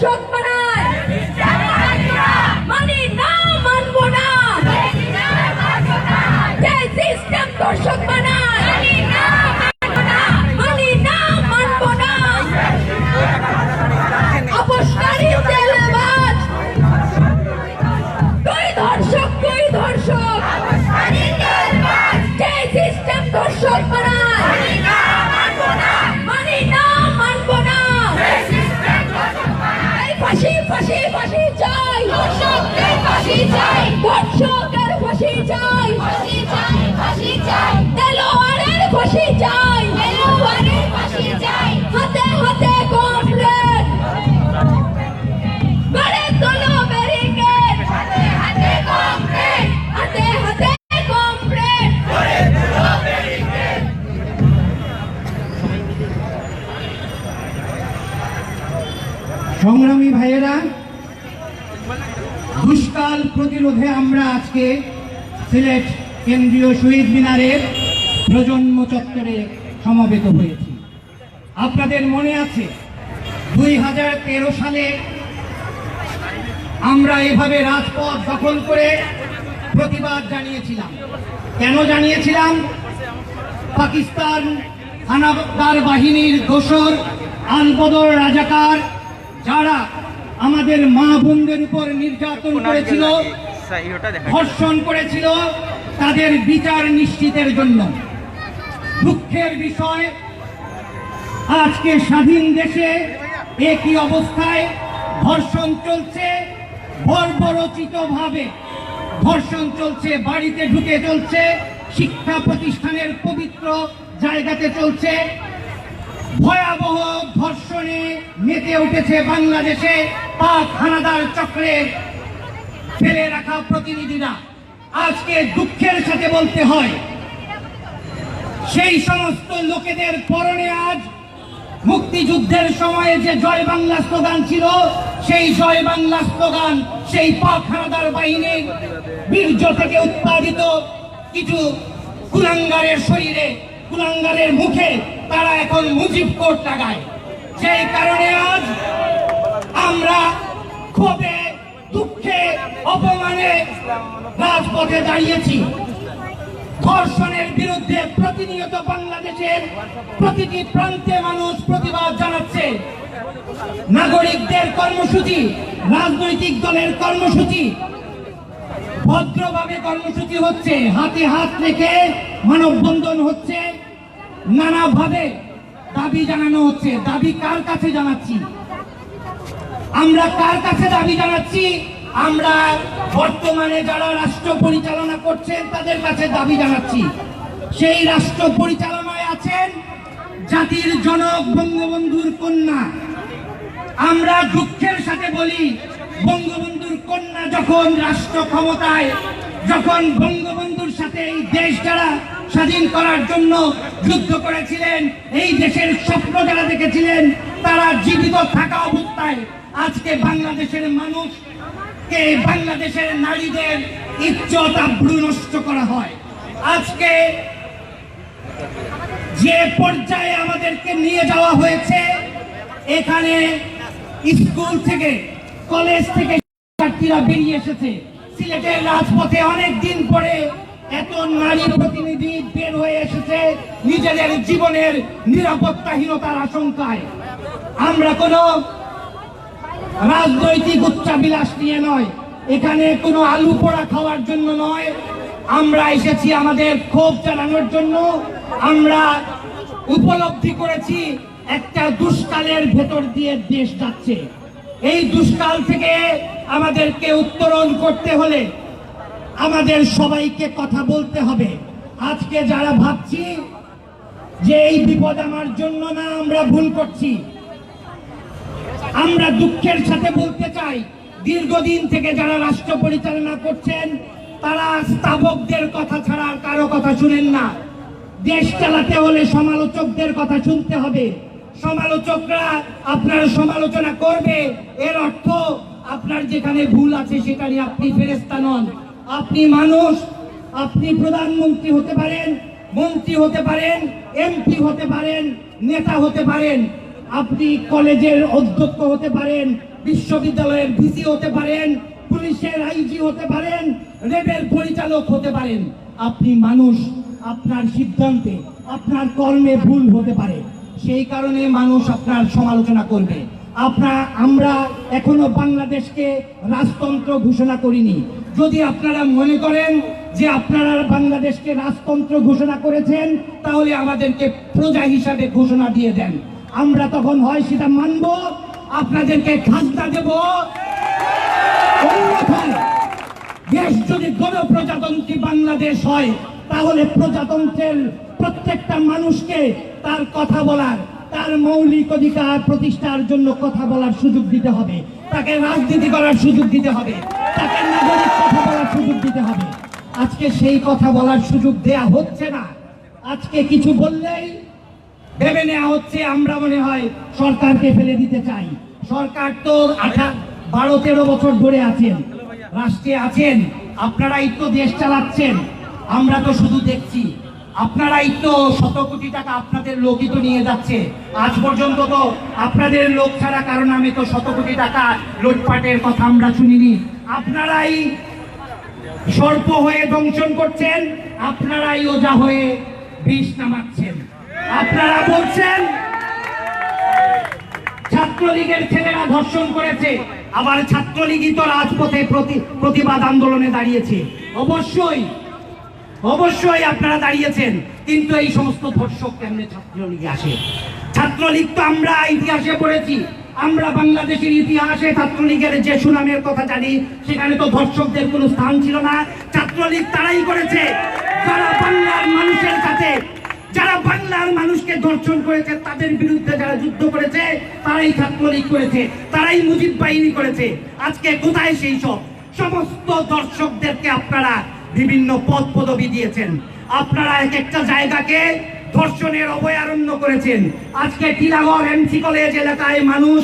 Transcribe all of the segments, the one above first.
System ফাঁসি চাই। তেলোয়ারের ফাঁসি চাই। হাতে হাতে কমপ্লেট গড়ে তোলো ব্যারিকেড। হাতে হাতে কংক্রিট হাতে হাতে কমপ্লেট সংগ্রামী ভাইয়েরা দুষ্কাল প্রতিরোধে আমরা আজকে সিলেট কেন্দ্রীয় শহীদ মিনারের প্রজন্ম চত্বরে সমবেত হয়েছি। আপনাদের মনে আছে দুই হাজার তেরো সালে আমরা এভাবে রাজপথ দখল করে প্রতিবাদ জানিয়েছিলাম। কেন জানিয়েছিলাম? পাকিস্তান হানাদার বাহিনীর দোসর আলবদর রাজাকার যারা আমাদের মা বোনদের উপর নির্যাতন করেছিল ধর্ষণ করেছিল তাদের বিচার নিশ্চিতের জন্য। দুঃখের বিষয়, আজকে স্বাধীন দেশে একই অবস্থায় ধর্ষণ চলছে বর্বরচিত ভাবে ধর্ষণ চলছে, বাড়িতে ঢুকে চলছে, শিক্ষা প্রতিষ্ঠানের পবিত্র জায়গাতে চলছে। ভয়াবহ ধর্ষণে মেতে উঠেছে বাংলাদেশে পাক হানাদার চক্রের ফেলে রাখা প্রতিনিধিরা। আজকে দুঃখের সাথে বলতে হয় সেই সমস্ত লোকেদের পরনে আজ মুক্তিযুদ্ধের সময়ে যে জয় বাংলা স্লোগান ছিল, সেই জয় বাংলা স্লোগান সেই পাক হানাদার বাহিনীর বীর্য থেকে উৎপাদিত কিছু কুলাঙ্গারের শরীরে, কুলাঙ্গারের মুখে তারা এখন মুজিব কোট লাগায়। সেই কারণে আজ আমরা ক্ষোভে, দুঃখে, অপমানে রাজপথে দাঁড়িয়েছি। ধর্ষণের বিরুদ্ধে প্রতিনিয়ত বাংলাদেশের প্রতিটি প্রান্তে মানুষ প্রতিবাদ জানাচ্ছে। নাগরিকদের কর্মসূচি, রাজনৈতিক দলের কর্মসূচি, ভদ্রভাবে কর্মসূচি হচ্ছে, হাতে হাত রেখে মানববন্ধন হচ্ছে, নানাভাবে দাবি জানানো হচ্ছে। দাবি কার কাছে জানাচ্ছি? আমরা কার কাছে দাবি জানাচ্ছি? আমরা বর্তমানে যারা রাষ্ট্র পরিচালনা করছেন, তাদের কাছে দাবি জানাচ্ছি, সেই রাষ্ট্র পরিচালনায় আছেন জাতির জনক বঙ্গবন্ধুর কন্যা। আমরা দুঃখের সাথে বলি, বঙ্গবন্ধুর কন্যা যখন রাষ্ট্র ক্ষমতায়, যখন বঙ্গবন্ধুর সাথে এই দেশ যারা স্বাধীন করার জন্য যুদ্ধ করেছিলেন, এই দেশের স্বপ্ন যারা দেখেছিলেন, তারা জীবিত থাকা অবস্থায় আজকে বাংলাদেশের মানুষকে বাংলাদেশের নারীদের ইজ্জত আব্রু নষ্ট করা হয়। আজকে যে পর্যায়ে আমাদেরকে নিয়ে যাওয়া হয়েছে, এখানে স্কুল থেকে, কলেজ থেকে শিক্ষার্থীরা বেরিয়ে এসেছে। সিলেটের রাজপথে অনেক দিন পরে এত নারী প্রতিনিধি বের হয়ে এসেছে নিজেদের জীবনের নিরাপত্তাহীনতার আশঙ্কায়। আমরা কোনো রাজনৈতিক উচ্চাবিলাস নিয়ে নয়। এখানে কোনো আলু পোড়া খাওয়ার জন্য নয়। আমরা এসেছি আমাদের ক্ষোভ জানানোর জন্য। আমরা উপলব্ধি করেছি একটা দুষ্কালের ভেতর দিয়ে দেশ যাচ্ছে। এই দুষ্কাল থেকে আমাদেরকে উত্তরণ করতে হলে আমাদের সবাইকে কথা বলতে হবে। আজকে যারা ভাবছি যে এই বিপদ আমার জন্য না, আমরা ভুল করছি। আমরা দুঃখের সাথে বলতে চাই, দীর্ঘদিন থেকে যারা রাষ্ট্র পরিচালনা করছেন, তারা স্থাবকদের কথা ছাড়া আর কারও কথা শুনেন না। দেশ চালাতে হলে সমালোচকদের কথা শুনতে হবে। সমালোচকরা আপনার সমালোচনা করবে, এর অর্থ আপনার যেখানে ভুল আছে সেখানে আপনি ফেরেস্তা নন। আপনি মানুষ, আপনি প্রধানমন্ত্রী হতে পারেন, মন্ত্রী হতে পারেন, এমপি হতে পারেন, নেতা হতে পারেন। আপনি কলেজের অধ্যক্ষ হতে পারেন, বিশ্ববিদ্যালয়ের ভিসি হতে পারেন, পুলিশের আইজি হতে পারেন, রেবের পরিচালক হতে পারেন। আপনি মানুষ, আপনার সিদ্ধান্তে, আপনার কর্মে ভুল হতে পারে। সেই কারণে মানুষ আপনার সমালোচনা করবে। আপনার আমরা এখনও বাংলাদেশকে রাজতন্ত্র ঘোষণা করিনি। যদি আপনারা মনে করেন যে আপনারা বাংলাদেশকে রাজতন্ত্র ঘোষণা করেছেন, তাহলে আমাদেরকে প্রজা হিসাবে ঘোষণা দিয়ে দেন। আমরা তখন হয় সেটা মানব, আপনাদেরকে খাজনা দেব। দেশ যদি গণপ্রজাতন্ত্রী বাংলাদেশ হয়, তাহলে প্রজাতন্ত্রের প্রত্যেকটা মানুষকে তার কথা বলার, তার মৌলিক অধিকার প্রতিষ্ঠার জন্য কথা বলার সুযোগ দিতে হবে। তাকে রাজনীতি করার সুযোগ দিতে হবে। তাকে নাগরিক কথা বলার সুযোগ দিতে হবে। আজকে সেই কথা বলার সুযোগ দেয়া হচ্ছে না। আজকে কিছু বললেই ভেবে নেওয়া হচ্ছে, আমরা মনে হয় সরকারকে ফেলে দিতে চাই। সরকার তো আঠা, বারো, তেরো বছর ধরে আছেন, রাষ্ট্রে আছেন, আপনারাই তো দেশ চালাচ্ছেন, আমরা তো শুধু দেখছি। আপনারাই তো শত কোটি টাকা আপনাদের লোকই তো নিয়ে যাচ্ছে। আজ পর্যন্ত তো আপনাদের লোক ছাড়া কারণ আমি তো শত কোটি টাকা লুটপাটের কথা আমরা শুনিনি। আপনারাই সর্প হয়ে দংশন করছেন, আপনারাই ওজা হয়ে বিষ নামাচ্ছেন। আপনারা বলছেন, ছাত্রলীগের ছেলেরা ধর্ষণ করেছে, আবার ছাত্রলীগই তো রাজপথে প্রতি- প্রতিবাদ আন্দোলনে দাঁড়িয়েছে। অবশ্যই অবশ্যই আপনারা দাঁড়িয়েছেন, কিন্তু এই সমস্ত ধর্ষক কেমনে ছাত্রলীগে আসে? ছাত্রলীগ তো আমরা ইতিহাসে পড়েছি, আমরা বাংলাদেশের ইতিহাসে ছাত্রলীগের যে সুনামের কথা জানি, সেখানে তো ধর্ষকদের কোনো স্থান ছিল না। ছাত্রলীগ তারাই করেছে, যারা বাংলার মানুষের সাথে যারা বাংলার মানুষকে ধর্ষণ করেছে, তাদের বিরুদ্ধে যারা যুদ্ধ করেছে, তারাই ছাত্রলীগ করেছে, তারাই মুজিব বাহিনী করেছে। আজকে কোথায় সেই সব? সমস্ত দর্শকদেরকে আপনারা বিভিন্ন পদ পদবি দিয়েছেন। আপনারা এক একটা জায়গাকে ধর্ষণের অভয়ারণ্য করেছেন। আজকে টিলাগড় এমসি কলেজ এলাকায় মানুষ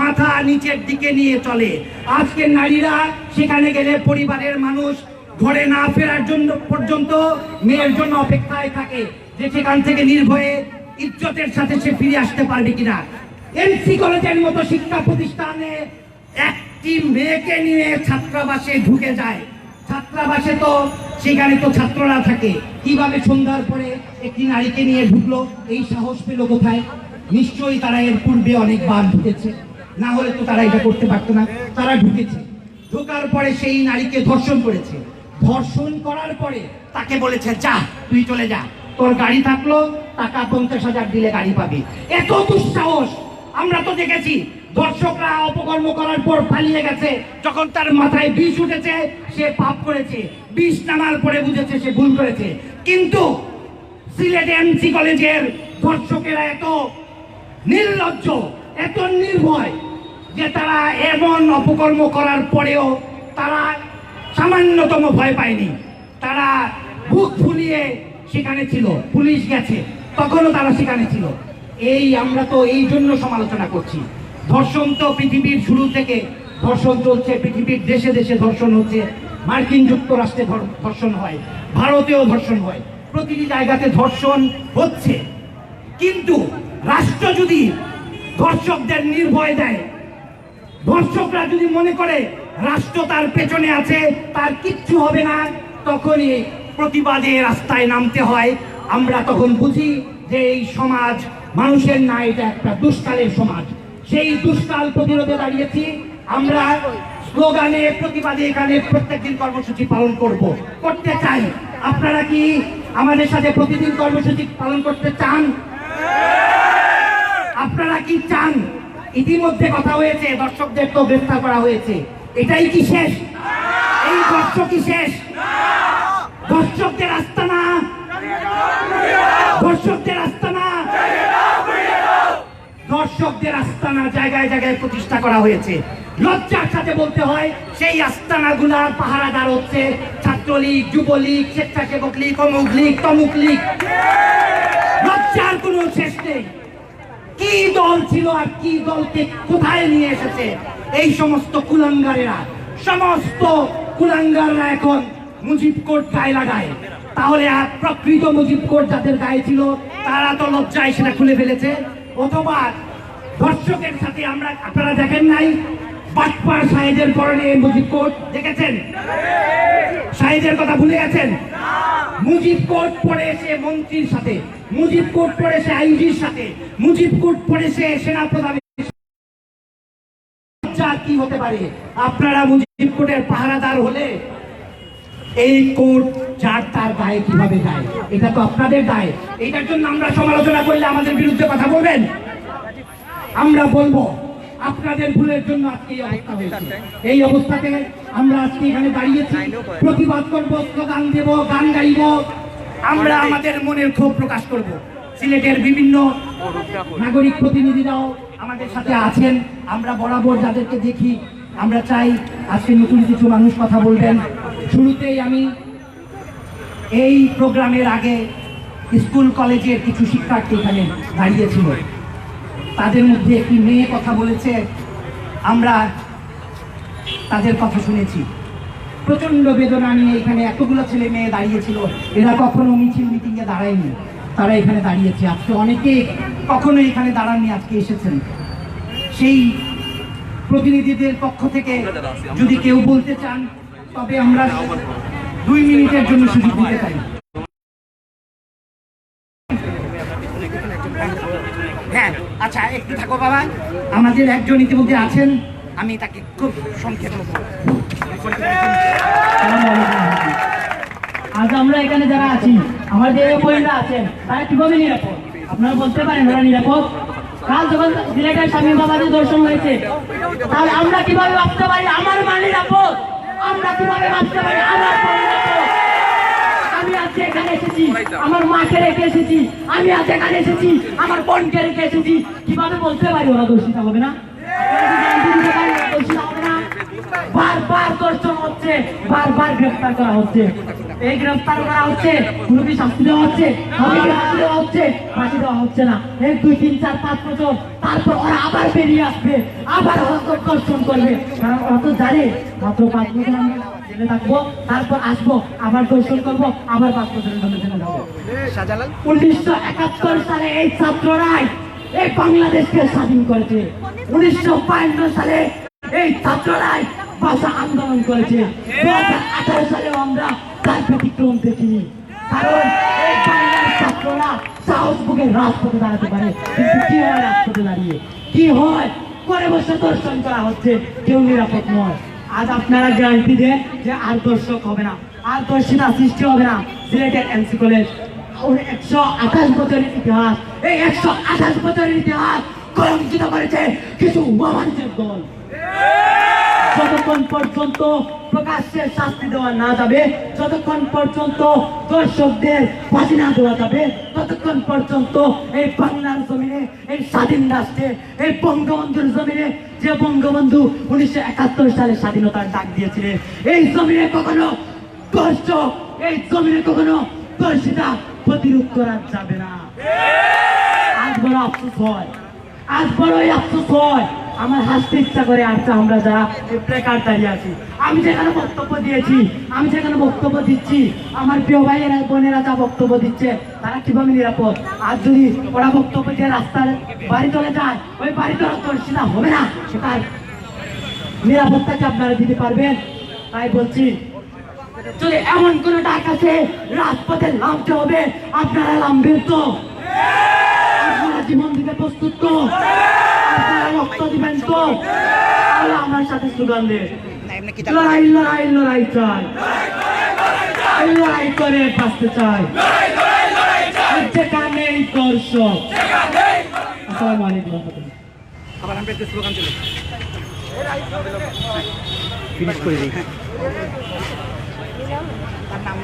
মাথা নিচের দিকে নিয়ে চলে। আজকে নারীরা সেখানে গেলে পরিবারের মানুষ ঘরে না ফেরার জন্য পর্যন্ত মেয়ের জন্য অপেক্ষায় থাকে। সেখান থেকে নির্ভয়ে ইজ্জতের সাথে সে ফিরে আসতে পারবে কিনা? এমসি কলেজের মতো শিক্ষা প্রতিষ্ঠানে একটি মেয়েকে নিয়ে ছাত্রাবাসে ঢুকে যায়। ছাত্রাবাসে তো সেখানে তো ছাত্ররা থাকে। কীভাবে সন্ধ্যার পরে একটি নারীকে নিয়ে ঢুকলো? এই সাহস পেল কোথায়? নিশ্চয়ই তারা এর পূর্বে অনেকবার ঢুকেছে। না হলে তো তারা এটা করতে পারতো না। তারা ঢুকেছে। ঢোকার পরে সেই নারীকে ধর্ষণ করেছে। ধর্ষণ করার পরে তাকে বলেছে, যা, তুই চলে যা। তোর গাড়ি থাকল, টাকা পঞ্চাশ হাজার দিলে গাড়ি পাবি। এত দুঃসাহস! আমরা তো দেখেছি, দর্শকরা অপকর্ম করার পর পালিয়ে গেছে। যখন তার মাথায় বিষ উঠেছে, সে পাপ করেছে। বিষ নামার পরে বুঝেছে সে ভুল করেছে। কিন্তু সিলেট এমসি কলেজের দর্শকেরা এত নির্লজ্জ, এত নির্ভয় যে তারা এমন অপকর্ম করার পরেও তারা সামান্যতম ভয় পায়নি। তারা বুক ফুলিয়ে সেখানে ছিল, পুলিশ গেছে, তখনও তারা সেখানে ছিল। এই আমরা তো এই জন্য সমালোচনা করছি। ধর্ষণ তো পৃথিবীর শুরু থেকে ধর্ষণ চলছে, পৃথিবীর দেশে দেশে ধর্ষণ হচ্ছে, মার্কিন যুক্তরাষ্ট্রে ধর্ষণ হয়, ভারতেও ধর্ষণ হয়। প্রতিটি জায়গাতে ধর্ষণ হচ্ছে। কিন্তু রাষ্ট্র যদি ধর্ষকদের নির্ভয় দেয়, ধর্ষকরা যদি মনে করে রাষ্ট্র তার পেছনে আছে, তার কিচ্ছু হবে না, তখনই প্রতিবাদে রাস্তায় নামতে হয়। আমরা তখন বুঝি যে এই সমাজ মানুষের না, এটা একটা দুষ্কালের সমাজ। সেই দুষ্কাল প্রতিরোধে দাঁড়িয়েছি। আমরা স্লোগানে, প্রতিবাদে এখানে প্রত্যেকদিন কর্মসূচি পালন করব। করতে চাই। আপনারা কি আমাদের সাথে প্রতিদিন কর্মসূচি পালন করতে চান? আপনারা কি চান? ইতিমধ্যে কথা হয়েছে, দর্শকদের তো গ্রেফতার করা হয়েছে। এটাই কি শেষ? এই দর্শক কি শেষ। দর্শকদের আস্তানা। দর্শকদের আস্তানা। দর্শকদের আস্তানা জায়গায় জায়গায় প্রতিষ্ঠা করা হয়েছে। লজ্জার সাথে বলতে হয়, সেই আস্তানা গুলার পাহারাদার হচ্ছে ছাত্রলীগ, যুবলীগ, স্বেচ্ছাসেবক লীগ, অমুক লীগ, তমুক লীগ। লজ্জার কোনো শেষ নেই। কি দল ছিল আর কি দলকে কোথায় নিয়ে এসেছে? এই সমস্ত কুলাঙ্গারেরা। সমস্ত কুলাঙ্গাররা এখন মুজিব কোট গায়ে লাগায়। তাহলে আর প্রকৃত মুজিব কোট যাদের গায়ে ছিল, তারা তো লজ্জায় সেটা খুলে ফেলেছে। অথবা দর্শকের সাথে আমরা, আপনারা দেখেন নাই, বাটপার সাহেদের পরনে মুজিব কোট দেখেছেন? সাহেদের কথা ভুলে গেছেন? মুজিব কোট পরে এসে মন্ত্রীর সাথে মুজিব কোট পরে সে আইজির সাথে মুজিব কোট পরে সে সেনা প্রধানের যা কি হতে পারে? আপনারা মুজিব কোটের পাহারাদার হলে এই কোর্ট যার তার গায়ে কীভাবে যায় এটা তো আপনাদের গায়ে এটার জন্য আমরা সমালোচনা করলে আমাদের বিরুদ্ধে কথা বলবেন? আমরা বলব, আপনাদের ভুলের জন্য আজকে এই অবস্থা হয়েছে। এই অবস্থাতে আমরা আজকে এখানে দাঁড়িয়েছি। প্রতিবাদ করব, স্লোগান দেব, গান গাইব। আমরা আমাদের মনের ক্ষোভ প্রকাশ করব। সিলেটের বিভিন্ন নাগরিক প্রতিনিধিরাও আমাদের সাথে আছেন। আমরা বরাবর যাদেরকে দেখি, আমরা চাই আজকে নতুন কিছু মানুষ কথা বলবেন। শুরুতেই আমি এই প্রোগ্রামের আগে স্কুল, কলেজের কিছু শিক্ষার্থী এখানে দাঁড়িয়েছিল তাদের মধ্যে একটি মেয়ে কথা বলেছে, আমরা তাদের কথা শুনেছি। প্রচণ্ড বেদনা নিয়ে এখানে এতগুলো ছেলে মেয়ে দাঁড়িয়েছিল এরা কখনো মিছিল মিটিংয়ে দাঁড়ায়নি। তারা এখানে দাঁড়িয়েছে। আজকে অনেকে কখনো এখানে দাঁড়াননি, আজকে এসেছেন। সেই প্রতিনিধিদের পক্ষ থেকে যদি কেউ বলতে চান তবে আমরা দুই মিনিটের জন্য সুযোগ দিতে চাই। হ্যাঁ আচ্ছা একটু থাকো বাবা। আমাদের একজন ইতিমধ্যে আছেন। আমি তাকে খুব সংক্ষেপ আজ আমরা এখানে যারা আছি আমাদের এই বোনেরা আছেন তারা কীভাবে নিরাপদ? আপনারা বলতে পারেন ওরা নিরাপদ। কাল যখন সিলেটের স্বামী বাবাদের দর্শন হয়েছে তাহলে আমরা কীভাবে ভাবতে পারি আমার মা নিরাপদ? আমরা কীভাবে ভাবতে পারি? আমার আমি আজ এসেছি। আমার মাকে রেখে এসেছি। আমি আজ এখানে এসেছি। আমার বোনকে রেখে এসেছি। কীভাবে বলতে পারি? ওরা দোষিতা হবে না। বারবার দর্শন হচ্ছে। বারবার গ্রেফতার করা হচ্ছে। এই গ্রেফতার করা হচ্ছে কোনো শাস্তি দেওয়া হচ্ছে? ফাঁসি দেওয়া হচ্ছে? ফাঁসি দেওয়া হচ্ছে না। এই দুই তিন চার পাঁচ বছর তারপর ওরা আবার বেরিয়ে আসবে আবার ওরা করবে। কারণ ওরা তো জানে মাত্র পাঁচ বছর আমরা জেলে থাকব তারপর আসব আবার দর্শন করব আবার পাঁচ বছরের জন্য জেলে যাব। উনিশশো একাত্তর সালে এই ছাত্ররাই এই বাংলাদেশকে স্বাধীন করেছে। উনিশশো বায়ান্ন সালে এই ছাত্ররাই ভাষা আন্দোলন করেছে। আঠারো সালেও আমরা তার ব্যতিক্রম দেখিনি। কারণ ছাত্ররা সাহস বুকে রাজপথে দাঁড়াতে পারে। কিন্তু কি হয় রাজপথে দাঁড়িয়ে? কি হয়? করে বসে দর্শন করা হচ্ছে। কেউ নিরাপদ নয়। আজ আপনারা গ্যারান্টি দেন যে আর দর্শক হবে না। আর দর্শিতা সৃষ্টি হবে না। সিলেটের এনসি কলেজ। একশো আঠাশ বছরের ইতিহাস। এই একশো আঠাশ বছরের ইতিহাস কলঙ্কিত করেছে কিছু অবাঞ্ছিত দল যতক্ষণ পর্যন্ত প্রকাশ্যে শাস্তি দেওয়া না যাবে, যতক্ষণ পর্যন্ত দর্শকদের ফাঁসি না দেওয়া যাবে, ততক্ষণ পর্যন্ত এই বাংলার জমিনে, এই স্বাধীন রাষ্ট্রে, এই বঙ্গবন্ধুর জমিনে, যে বঙ্গবন্ধু উনিশশো একাত্তর সালে স্বাধীনতার ডাক দিয়েছিলেন এই জমিনে কখনো দর্শক, এই জমিনে কখনো দর্শিতা প্রতিরোধ করা যাবে না। আজ বড় আফসোস হয়, আজ বড়ই আফসোস হয়। আমার হাসতে ইচ্ছা করে আর আমরা যারা প্লেকার দাঁড়িয়ে আছি। আমি যেখানে বক্তব্য দিয়েছি, আমি যেখানে বক্তব্য দিচ্ছি, আমার প্রিয় ভাইয়েরা, বোনেরা যা বক্তব্য দিচ্ছে, তারা কীভাবে নিরাপদ? আর যদি ওরা বক্তব্য দিয়ে রাস্তার বাড়ি চলে যায়, ওই বাড়ি তো দর্শিতা হবে না। তার নিরাপত্তাকে আপনারা দিতে পারবেন? তাই বলছি, যদি এমন কোনো ডাক আছে, রাজপথে নামতে হবে। আপনারা নামবেন তো। আপনারা জীবন দিতে প্রস্তুত তো। রক্ত দিবেন তো। তাহলে আমার সাথে স্লোগান দেন লড়াই লড়াই লড়াই চাই। লড়াই করে বাঁচতে চাই। যেখানে দর্শক। আসসালামু আলাইকুম রহমতুল্লাহ। আবার আমরা একটু স্লোগান চলে ফিনিশ করে দিই। তার নাম